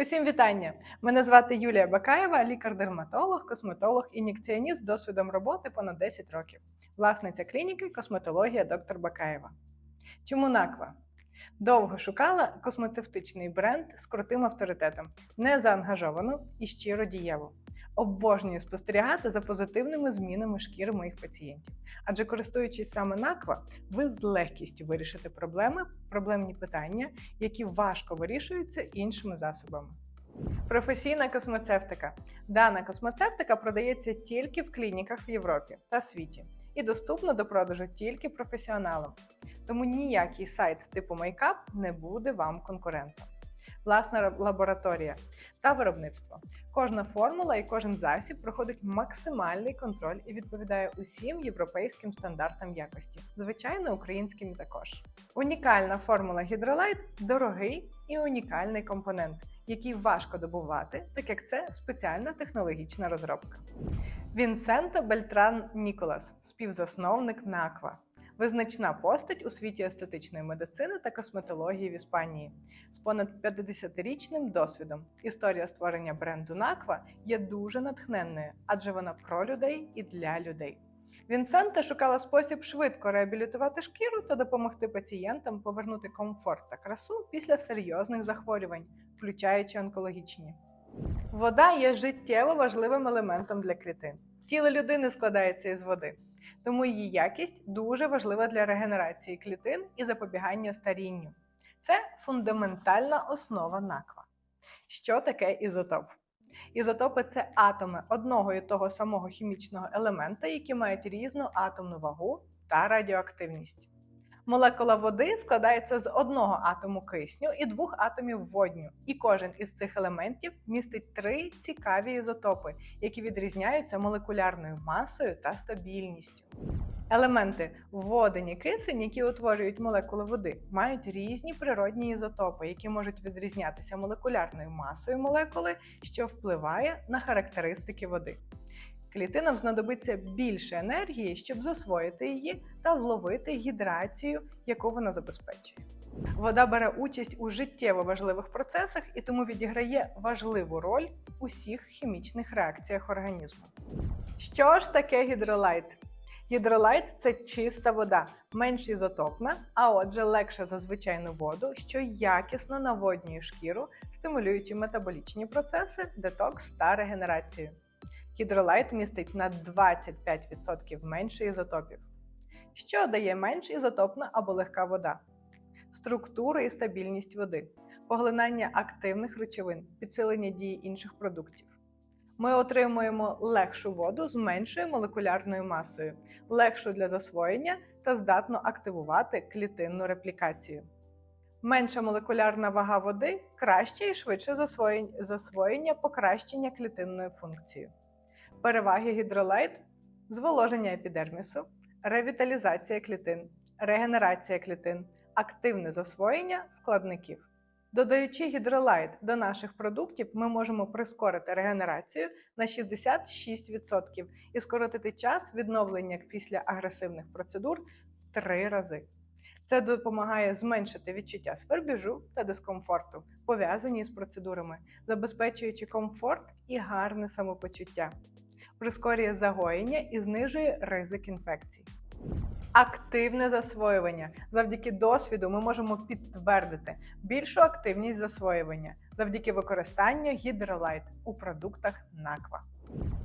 Усім вітання! Мене звати Юлія Бакаєва, лікар-дерматолог, косметолог, ін'єкціоніст з досвідом роботи понад 10 років, власниця клініки Косметологія доктор Бакаєва. Чому наква? Довго шукала космецевтичний бренд з крутим авторитетом, незаангажовану і щиро дієву. Обожнюю спостерігати за позитивними змінами шкіри моїх пацієнтів. Адже користуючись саме наква, ви з легкістю вирішите проблеми, проблемні питання, які важко вирішуються іншими засобами. Професійна космецевтика. Дана космецевтика продається тільки в клініках в Європі та світі і доступна до продажу тільки професіоналам. Тому ніякий сайт типу Makeup не буде вам конкурентом. Власна лабораторія та виробництво. Кожна формула і кожен засіб проходить максимальний контроль і відповідає усім європейським стандартам якості, звичайно, українським також. Унікальна формула Hydrolite – дорогий і унікальний компонент, який важко добувати, так як це спеціальна технологічна розробка. Вінсенто Бельтран Ніколас, співзасновник НАКВА. Визначна постать у світі естетичної медицини та косметології в Іспанії з понад 50-річним досвідом. Історія створення бренду Наква є дуже натхненною, адже вона про людей і для людей. Вінсента шукала спосіб швидко реабілітувати шкіру та допомогти пацієнтам повернути комфорт та красу після серйозних захворювань, включаючи онкологічні. Вода є життєво важливим елементом для клітин. Тіло людини складається із води, тому її якість дуже важлива для регенерації клітин і запобігання старінню. Це фундаментальна основа наква. Що таке ізотоп? Ізотопи це атоми одного і того самого хімічного елемента, які мають різну атомну вагу та радіоактивність. Молекула води складається з одного атому кисню і двох атомів водню, і кожен із цих елементів містить три цікаві ізотопи, які відрізняються молекулярною масою та стабільністю. Елементи водень і кисень, які утворюють молекули води, мають різні природні ізотопи, які можуть відрізнятися молекулярною масою молекули, що впливає на характеристики води. Клітинам знадобиться більше енергії, щоб засвоїти її та вловити гідрацію, яку вона забезпечує. Вода бере участь у життєво важливих процесах і тому відіграє важливу роль у всіх хімічних реакціях організму. Що ж таке гідролайт? Гідролайт це чиста вода, менш ізотопна, а отже легша за звичайну воду, що якісно наводнює шкіру, стимулюючи метаболічні процеси, детокс та регенерацію. Гідролайт містить на 25% менше ізотопів. Що дає менш ізотопна або легка вода? Структура і стабільність води, поглинання активних речовин, підсилення дії інших продуктів. Ми отримуємо легшу воду з меншою молекулярною масою, легшу для засвоєння та здатну активувати клітинну реплікацію. Менша молекулярна вага води краще і швидше засвоєння покращення клітинної функції. Переваги гідролайт зволоження епідермісу, ревіталізація клітин, регенерація клітин, активне засвоєння складників. Додаючи гідролайт до наших продуктів, ми можемо прискорити регенерацію на 66% і скоротити час відновлення після агресивних процедур в три рази. Це допомагає зменшити відчуття свербіжу та дискомфорту, пов'язані з процедурами, забезпечуючи комфорт і гарне самопочуття, прискорює загоєння і знижує ризик інфекцій. Активне засвоювання. Завдяки досвіду ми можемо підтвердити більшу активність засвоювання завдяки використанню гідролайт у продуктах Наква.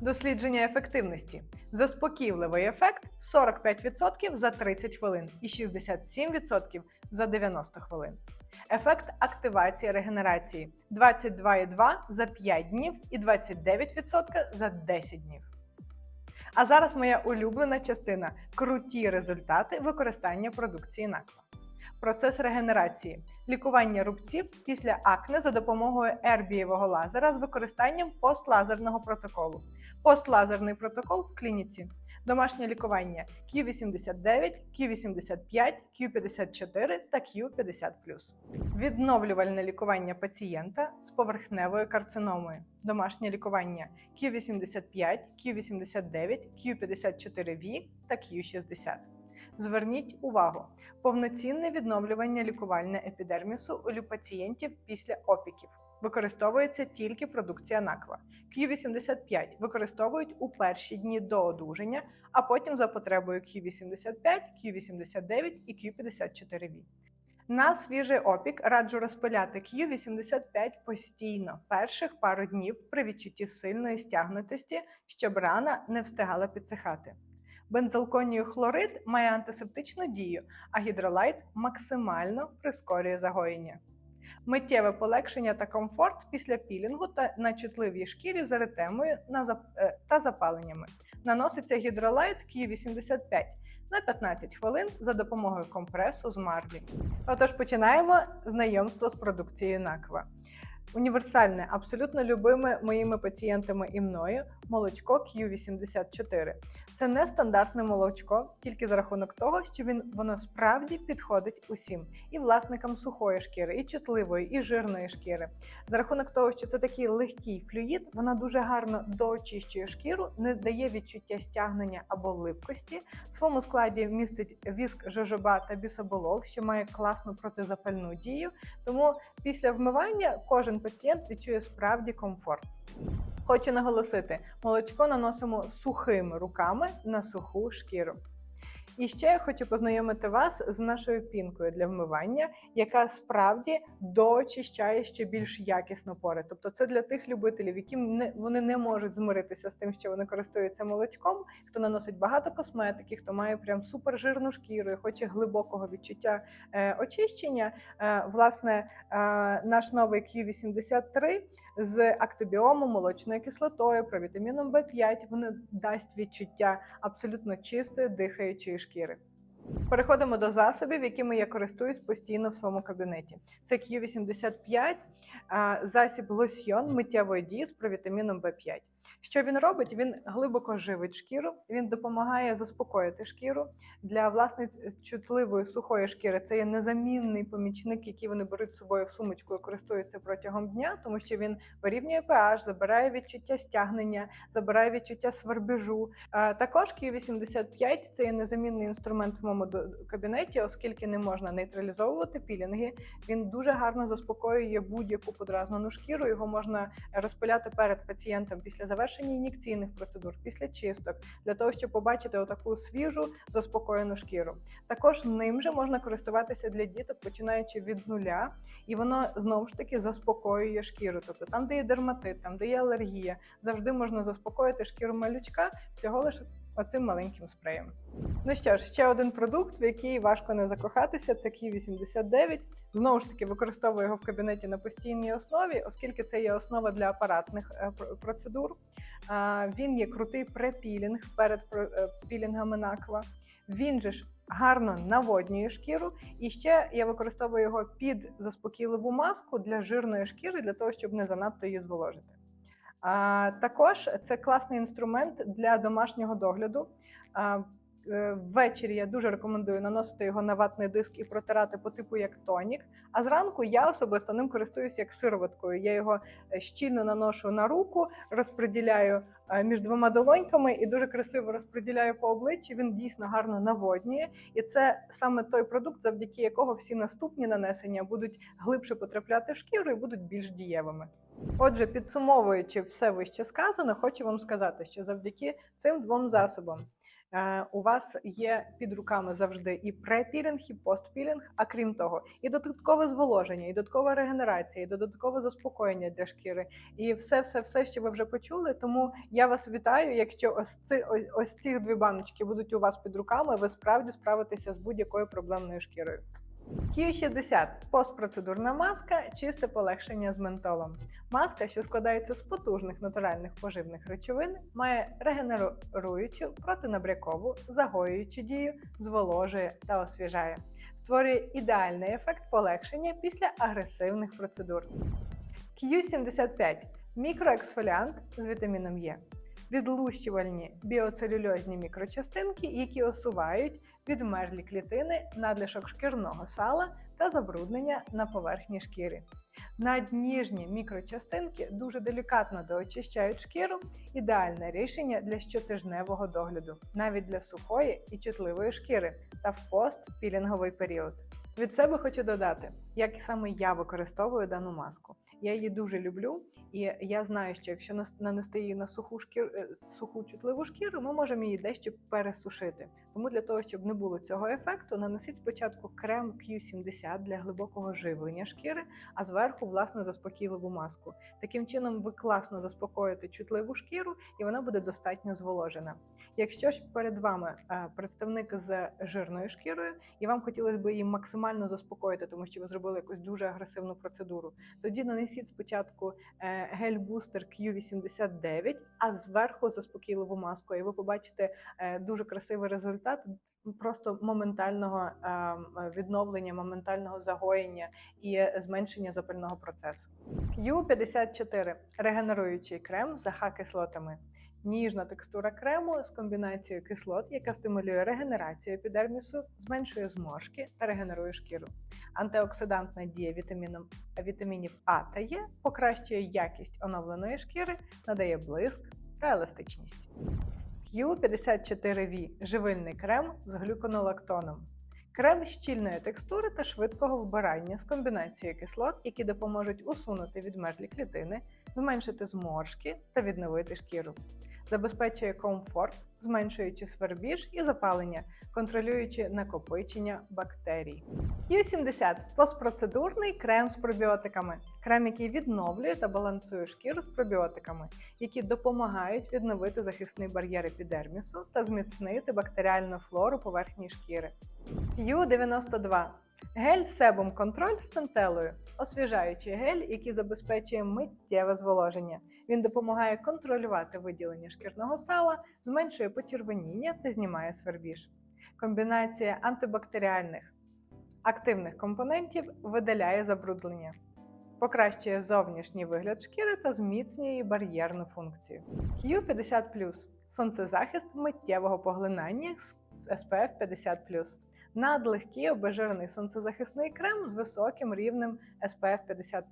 Дослідження ефективності. Заспокійливий ефект 45% за 30 хвилин і 67% за 90 хвилин. Ефект активації регенерації 22,2 за 5 днів і 29% за 10 днів. А зараз моя улюблена частина круті результати використання продукції Наква. Процес регенерації, лікування рубців після акне за допомогою ербієвого лазера з використанням постлазерного протоколу. Постлазерний протокол в клініці. Домашнє лікування Q89, Q85, Q54 та Q50. Відновлювальне лікування пацієнта з поверхневою карциномою. Домашнє лікування Q85, Q89, Q54V та Q60. Зверніть увагу: повноцінне відновлювання лікувальне епідермісу у пацієнтів після опіків. Використовується тільки продукція Наква. Q85 використовують у перші дні до одужання, а потім за потребою Q85, Q89 і Q54V. На свіжий опік раджу розпиляти Q85 постійно перших пару днів при відчутті сильної стягнутості, щоб рана не встигала підсихати. Бензалконію хлорид має антисептичну дію, а гідролайт максимально прискорює загоєння. Миттєве полегшення та комфорт після пілінгу та на чутливій шкірі з еретемою е, та запаленнями. Наноситься гідролайт Q85 на 15 хвилин за допомогою компресу з марлі. Отож, починаємо знайомство з продукцією Наква. Універсальне, абсолютно любиме моїми пацієнтами і мною молочко Q84. Це не стандартне молочко, тільки за рахунок того, що він воно справді підходить усім і власникам сухої шкіри, і чутливої, і жирної шкіри. За рахунок того, що це такий легкий флюїд, вона дуже гарно доочищує шкіру, не дає відчуття стягнення або липкості. В своєму складі містить віск жожоба та бісоболол, що має класну протизапальну дію. Тому після вмивання кожен пацієнт відчує справді комфорт. Хочу наголосити, молочко наносимо сухими руками на суху шкіру. І ще я хочу познайомити вас з нашою пінкою для вмивання, яка справді доочищає ще більш якісно пори. Тобто це для тих любителів, які не вони не можуть змиритися з тим, що вони користуються молочком, хто наносить багато косметики, хто має прям супержирну шкіру і хоче глибокого відчуття е, очищення. Е, власне, е, наш новий Q83 з актобіомом, молочною кислотою, провітаміном В5, вони дасть відчуття абсолютно чистої дихаючої шкіри. Переходимо до засобів, якими я користуюсь постійно в своєму кабінеті. Це Q85, засіб лосьйон миттєвої дії з провітаміном В5. Що він робить? Він глибоко живить шкіру, він допомагає заспокоїти шкіру. Для власниць чутливої сухої шкіри це є незамінний помічник, який вони беруть з собою в сумочку і користуються протягом дня, тому що він вирівнює pH, забирає відчуття стягнення, забирає відчуття свербежу. Також Q85 це є незамінний інструмент в моєму кабінеті, оскільки не можна нейтралізовувати пілінги. Він дуже гарно заспокоює будь-яку подразнену шкіру. Його можна розпиляти перед пацієнтом після завершення ін'єкційних процедур, після чисток, для того, щоб побачити отаку свіжу заспокоєну шкіру. Також ним же можна користуватися для діток, починаючи від нуля, і воно знову ж таки заспокоює шкіру. Тобто там, де є дерматит, там де є алергія, завжди можна заспокоїти шкіру малючка всього лише оцим маленьким спреєм. Ну що ж, ще один продукт, в який важко не закохатися, це Q89. Знову ж таки, використовую його в кабінеті на постійній основі, оскільки це є основа для апаратних е, процедур. Він є крутий препілінг перед е, пілінгами наква. Він же ж гарно наводнює шкіру. І ще я використовую його під заспокійливу маску для жирної шкіри, для того, щоб не занадто її зволожити. Також це класний інструмент для домашнього догляду. Е, Ввечері я дуже рекомендую наносити його на ватний диск і протирати по типу як тонік. А зранку я особисто ним користуюся як сироваткою. Я його е, щільно наношу на руку, розподіляю е, між двома долоньками і дуже красиво розподіляю по обличчі. Він дійсно гарно наводнює, і це саме той продукт, завдяки якого всі наступні нанесення будуть глибше потрапляти в шкіру і будуть більш дієвими. Отже, підсумовуючи все вище сказане, хочу вам сказати, що завдяки цим двом засобам у вас є під руками завжди і препілінг, і постпілінг, а крім того, і додаткове зволоження, і додаткова регенерація, і додаткове заспокоєння для шкіри, і все, все, все, що ви вже почули. Тому я вас вітаю. Якщо ось ці ось ці дві баночки будуть у вас під руками, ви справді справитеся з будь-якою проблемною шкірою. Q60 постпроцедурна маска, чисте полегшення з ментолом. Маска, що складається з потужних натуральних поживних речовин, має регенеруючу, протинабрякову, загоюючу дію, зволожує та освіжає. Створює ідеальний ефект полегшення після агресивних процедур. Q75 мікроексфоліант з вітаміном Е. Відлущувальні біоцелюльозні мікрочастинки, які осувають відмерлі клітини, надлишок шкірного сала та забруднення на поверхні шкіри. Надніжні мікрочастинки дуже делікатно доочищають шкіру, ідеальне рішення для щотижневого догляду, навіть для сухої і чутливої шкіри та в постпілінговий період. Від себе хочу додати, як саме я використовую дану маску. Я її дуже люблю, і я знаю, що якщо нанести її на суху шкіру, суху чутливу шкіру, ми можемо її дещо пересушити. Тому для того, щоб не було цього ефекту, нанесіть спочатку крем Q70 для глибокого живлення шкіри, а зверху власне заспокійливу маску. Таким чином, ви класно заспокоїте чутливу шкіру, і вона буде достатньо зволожена. Якщо ж перед вами е, представник з жирною шкірою, і вам хотілося б її максимально заспокоїти, тому що ви зробили якусь дуже агресивну процедуру, тоді нанесіть спочатку е, гель-бустер Q89, а зверху заспокійливу маску, і ви побачите е, дуже красивий результат. Просто моментального е, відновлення, моментального загоєння і зменшення запального процесу. Q54 регенеруючий крем з АХ-кислотами. Ніжна текстура крему з комбінацією кислот, яка стимулює регенерацію епідермісу, зменшує зморшки та регенерує шкіру. Антиоксидантна дія вітаміном, вітамінів А та Е покращує якість оновленої шкіри, надає блиск та еластичність. Q54V живильний крем з глюконолактоном. Крем щільної текстури та швидкого вбирання з комбінацією кислот, які допоможуть усунути відмерлі клітини, зменшити зморшки та відновити шкіру. Забезпечує комфорт, зменшуючи свербіж і запалення, контролюючи накопичення бактерій. Q70 постпроцедурний крем з пробіотиками. Крем, який відновлює та балансує шкіру з пробіотиками, які допомагають відновити захисний бар'єр епідермісу та зміцнити бактеріальну флору поверхні шкіри. Q92 Гель себум контроль з центелою, освіжаючий гель, який забезпечує миттєве зволоження. Він допомагає контролювати виділення шкірного сала, зменшує почервоніння та знімає свербіж. Комбінація антибактеріальних активних компонентів видаляє забруднення, покращує зовнішній вигляд шкіри та зміцнює бар'єрну функцію. Q50 сонцезахист миттєвого поглинання з SPF 50 надлегкий обезжирений сонцезахисний крем з високим рівнем SPF 50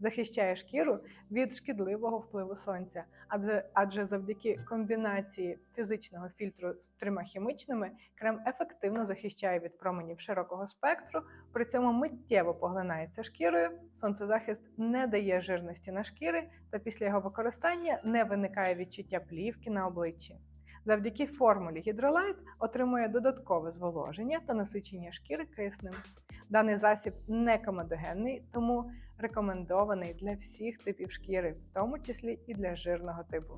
захищає шкіру від шкідливого впливу сонця, адже, адже завдяки комбінації фізичного фільтру з трьома хімічними крем ефективно захищає від променів широкого спектру, при цьому миттєво поглинається шкірою. Сонцезахист не дає жирності на шкіри, та після його використання не виникає відчуття плівки на обличчі. Завдяки формулі гідролайт отримує додаткове зволоження та насичення шкіри киснем. Даний засіб не комедогенний, тому рекомендований для всіх типів шкіри, в тому числі і для жирного типу.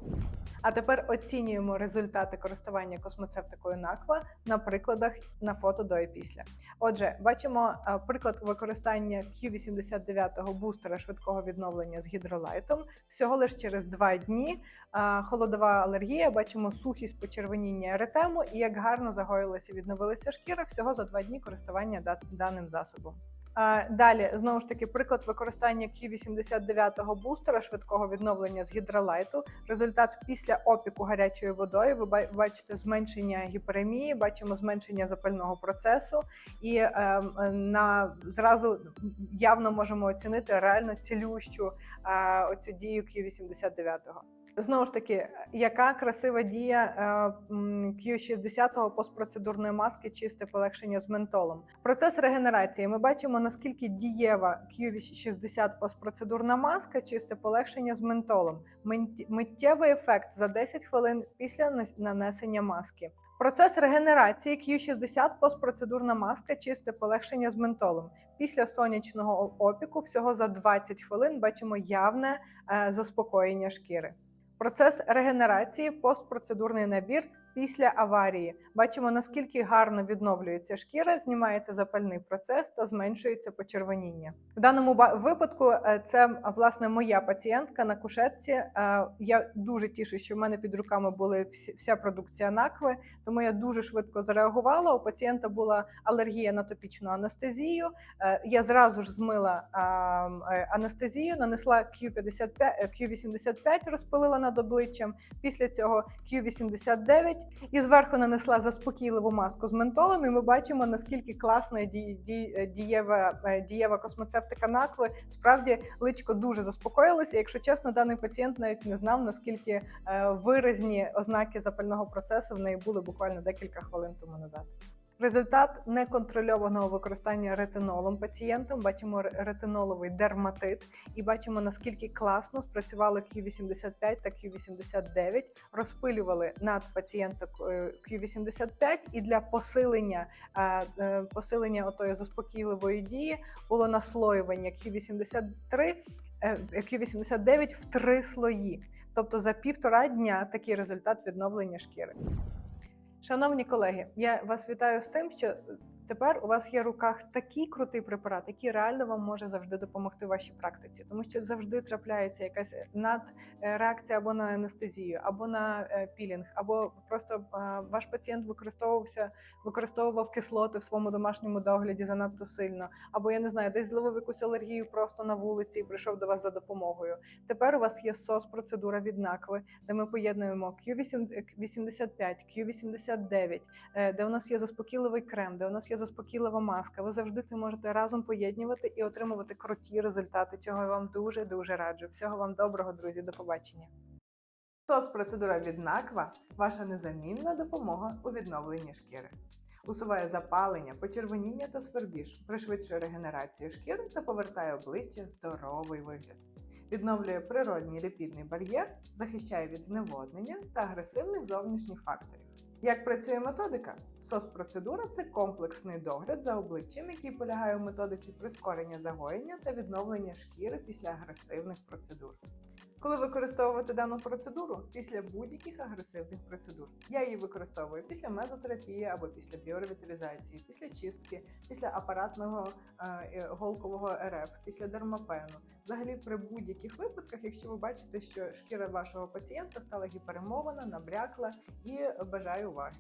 А тепер оцінюємо результати користування космоцевтикою Наква на прикладах на фото до і після. Отже, бачимо приклад використання Q89 бустера швидкого відновлення з гідролайтом. Всього лише через два дні холодова алергія, бачимо сухість почервоніння еретему і як гарно загоїлася відновилася шкіра всього за два дні користування даним засобом. Далі знову ж таки приклад використання Q89 бустера швидкого відновлення з гідролайту. Результат після опіку гарячою водою. Ви бачите зменшення гіперемії, бачимо зменшення запального процесу, і ем, на зразу явно можемо оцінити реально цілющу е, оцю дію Q89. Знову ж таки, яка красива дія е, м, Q60 постпроцедурної маски чисте полегшення з ментолом. Процес регенерації. Ми бачимо наскільки дієва Q60 постпроцедурна маска, чисте полегшення з ментолом. Миттєвий ефект за 10 хвилин після нанесення маски. Процес регенерації Q60 постпроцедурна маска, чисте полегшення з ментолом. Після сонячного опіку всього за 20 хвилин бачимо явне е, заспокоєння шкіри. Процес регенерації постпроцедурний набір після аварії. Бачимо наскільки гарно відновлюється шкіра, знімається запальний процес та зменшується почервоніння. В даному випадку е, це власне моя пацієнтка на кушетці. Е, Я дуже тішу, що в мене під руками була вся продукція накви, тому я дуже швидко зареагувала. У пацієнта була алергія на топічну анестезію. Е, Я зразу ж змила анестезію, нанесла Q55, е, Q85, розпилила над обличчям. Після цього Q89 і зверху нанесла заспокійливу маску з ментолом. І ми бачимо наскільки класна ді- ді- е, дієва, е, дієва космоцевтика накви. Справді личко дуже заспокоїлося. Якщо чесно, даний пацієнт навіть не знав наскільки е, виразні ознаки запального процесу в неї були буквально декілька хвилин тому назад. Результат неконтрольованого використання ретинолом пацієнтом. Бачимо ретиноловий дерматит і бачимо наскільки класно спрацювали Q85 та Q89, розпилювали над пацієнток е, Q85 і для посилення, е, е, посилення отої заспокійливої дії було наслоювання Q83, е, Q89 в три слої. Тобто за півтора дня такий результат відновлення шкіри. Шановні колеги, я вас вітаю з тим, що тепер у вас є в руках такий крутий препарат, який реально вам може завжди допомогти в вашій практиці, тому що завжди трапляється якась надреакція або на анестезію, або на е, пілінг, або просто е, ваш пацієнт використовувався, використовував кислоти в своєму домашньому догляді занадто сильно, або я не знаю, десь зловив якусь алергію просто на вулиці і прийшов до вас за допомогою. Тепер у вас є сос процедура від накви, де ми поєднуємо Q85, Q89, е, де у нас є заспокійливий крем, де у нас є заспокійлива маска. Ви завжди це можете разом поєднувати і отримувати круті результати, чого я вам дуже дуже раджу. Всього вам доброго, друзі, до побачення. Сос процедура від наква ваша незамінна допомога у відновленні шкіри. Усуває запалення, почервоніння та свербіж, пришвидшує регенерацію шкіри та повертає обличчя здоровий вигляд. Відновлює природній ліпідний бар'єр, захищає від зневоднення та агресивних зовнішніх факторів. Як працює методика? СОС-процедура це комплексний догляд за обличчям, який полягає у методиці прискорення загоєння та відновлення шкіри після агресивних процедур. Коли використовувати дану процедуру після будь-яких агресивних процедур, я її використовую після мезотерапії або після біоревіталізації, після чистки, після апаратного е, е, голкового РФ, після дермапену. Взагалі, при будь-яких випадках, якщо ви бачите, що шкіра вашого пацієнта стала гіперемована, набрякла і бажає уваги.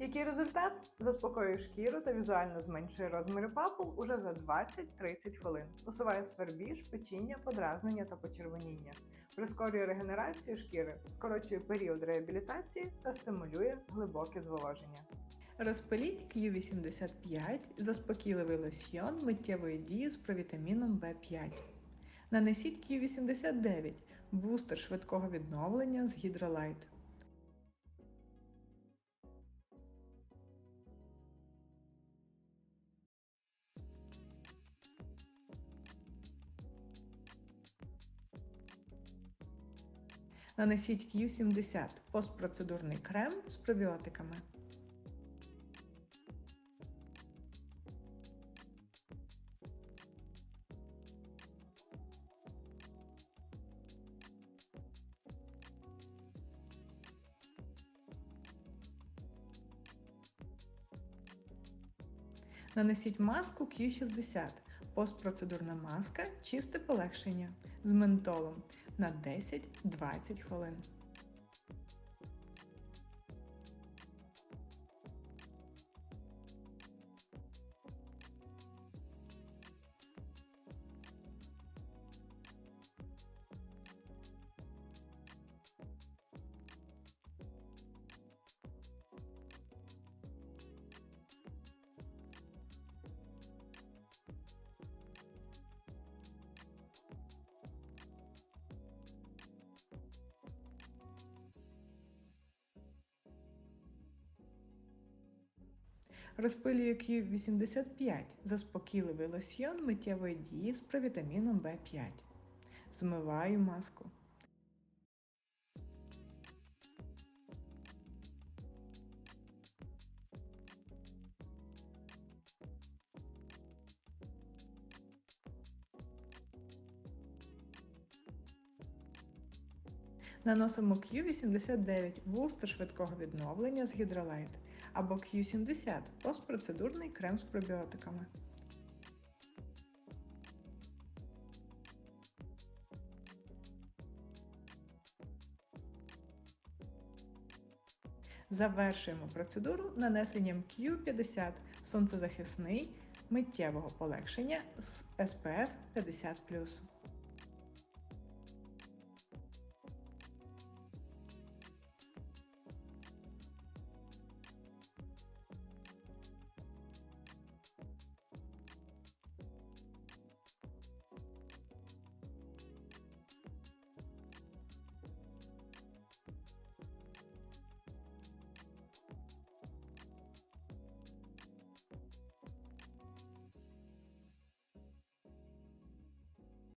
Який результат? Заспокоює шкіру та візуально зменшує розміри папул уже за 20-30 хвилин. Усуває свербіж, печіння, подразнення та почервоніння. Прискорює регенерацію шкіри, скорочує період реабілітації та стимулює глибоке зволоження. Розпиліть Q85, заспокійливий лосьйон миттєвої дії з провітаміном В5. Нанесіть Q89, бустер швидкого відновлення з Гідролайт. Нанесіть Q70 постпроцедурний крем з пробіотиками. Нанесіть маску Q60 постпроцедурна маска чисте полегшення. З ментолом на 10-20 хвилин. Розпилює Q85 заспокійливий лосьйон миттєвої дії з провітаміном В5. Змиваю маску. Наносимо Q89 бустер швидкого відновлення з гідролайт або Q70 постпроцедурний крем з пробіотиками. Завершуємо процедуру нанесенням Q50 сонцезахисний миттєвого полегшення з SPF 50+.